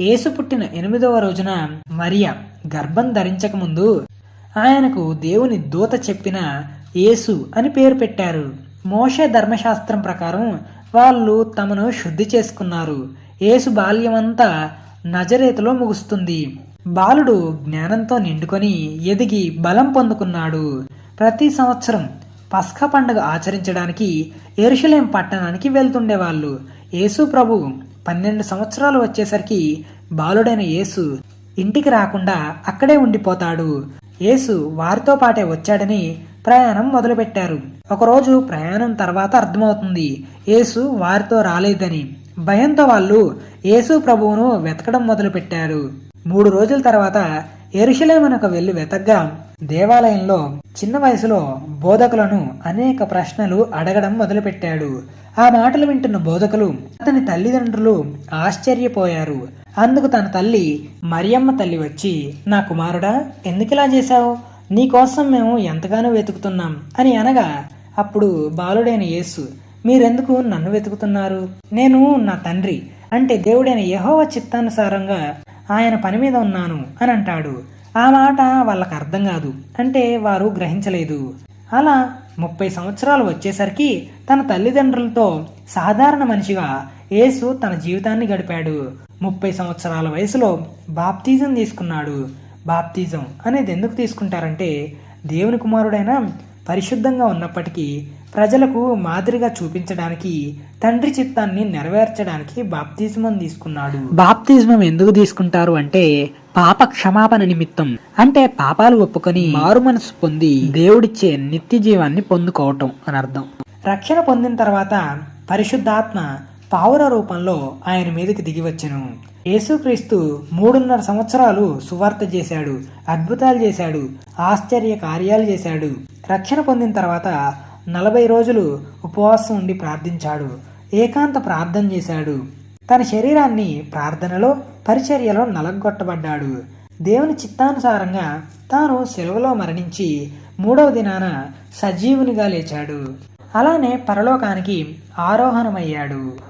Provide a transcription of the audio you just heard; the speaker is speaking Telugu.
యేసు పుట్టిన ఎనిమిదవ రోజున మరియ గర్భం ధరించకముందు ఆయనకు దేవుని దూత చెప్పిన యేసు అని పేరు పెట్టారు. మోషే ధర్మశాస్త్రం ప్రకారం వాళ్ళు తమను శుద్ధి చేసుకున్నారు. యేసు బాల్యమంతా నజరేతలో ముగుస్తుంది. బాలుడు జ్ఞానంతో నిండుకొని ఎదిగి బలం పొందుకున్నాడు. ప్రతి సంవత్సరం పస్కా పండుగ ఆచరించడానికి ఎరుషలేం పట్టణానికి వెళ్తుండేవాళ్ళు. యేసు ప్రభు పన్నెండు సంవత్సరాలు వచ్చేసరికి బాలుడైన యేసు ఇంటికి రాకుండా అక్కడే ఉండిపోతాడు. యేసు వారితో పాటే వచ్చాడని ప్రయాణం మొదలుపెట్టారు. ఒకరోజు ప్రయాణం తర్వాత అర్థమవుతుంది. యేసు వారితో రాలేదని. భయంతో వాళ్ళు యేసు ప్రభువును వెతకడం మొదలుపెట్టారు. మూడు రోజుల తర్వాత ఎరుషలేమనకు వెళ్ళి వెతగ్గా దేవాలయంలో చిన్న వయసులో బోధకులను అనేక ప్రశ్నలు అడగడం మొదలుపెట్టాడు. ఆ మాటలు వింటున్న బోధకులు అతని తల్లిదండ్రులు ఆశ్చర్యపోయారు. అందుకు తన తల్లి మరియమ్మ తల్లి వచ్చి నా కుమారుడా ఎందుకిలా చేశావు? నీకోసం మేము ఎంతగానో వెతుకుతున్నాం అని అనగా అప్పుడు బాలుడైన యేసు మీరెందుకు నన్ను వెతుకుతున్నారు? నేను నా తండ్రి అంటే దేవుడైన యహోవ చిత్తానుసారంగా ఆయన పని మీద ఉన్నాను అని అంటాడు. ఆ మాట వాళ్ళకు అర్థం కాదు. అంటే వారు గ్రహించలేదు. అలా ముప్పై సంవత్సరాలు వచ్చేసరికి తన తల్లిదండ్రులతో సాధారణ మనిషిగా యేసు తన జీవితాన్ని గడిపాడు. ముప్పై సంవత్సరాల వయసులో బాప్తిజం తీసుకున్నాడు. బాప్తిజం అనేది ఎందుకు తీసుకుంటారంటే దేవుని కుమారుడైన పరిశుద్ధంగా ఉన్నప్పటికీ ప్రజలకు మాదిరిగా చూపించడానికి తండ్రి చిత్తాన్ని నెరవేర్చడానికి బాప్తిజమం తీసుకున్నాడు. బాప్తిజమం ఎందుకు తీసుకుంటారు అంటే పాప క్షమాపణ నిమిత్తం. అంటే పాపాలు ఒప్పుకొని మారు మనసు పొంది దేవుడిచ్చే నిత్య జీవాన్ని పొందుకోవటం అని అర్థం. రక్షణ పొందిన తర్వాత పరిశుద్ధాత్మ పావుర రూపంలో ఆయన మీదకి దిగి వచ్చెను. యేసుక్రీస్తు మూడున్నర సంవత్సరాలు సువార్త చేశాడు అద్భుతాలు చేశాడు ఆశ్చర్య కార్యాలు చేశాడు. రక్షణ పొందిన తర్వాత నలభై రోజులు ఉపవాసం ఉండి ప్రార్థించాడు ఏకాంత ప్రార్థన చేశాడు. తన శరీరాన్ని ప్రార్థనలో పరిచర్యలో నలగొట్టబడ్డాడు. దేవుని చిత్తానుసారంగా తాను సెలవులో మరణించి మూడవ దినాన సజీవునిగా లేచాడు. అలానే పరలోకానికి ఆరోహణమయ్యాడు.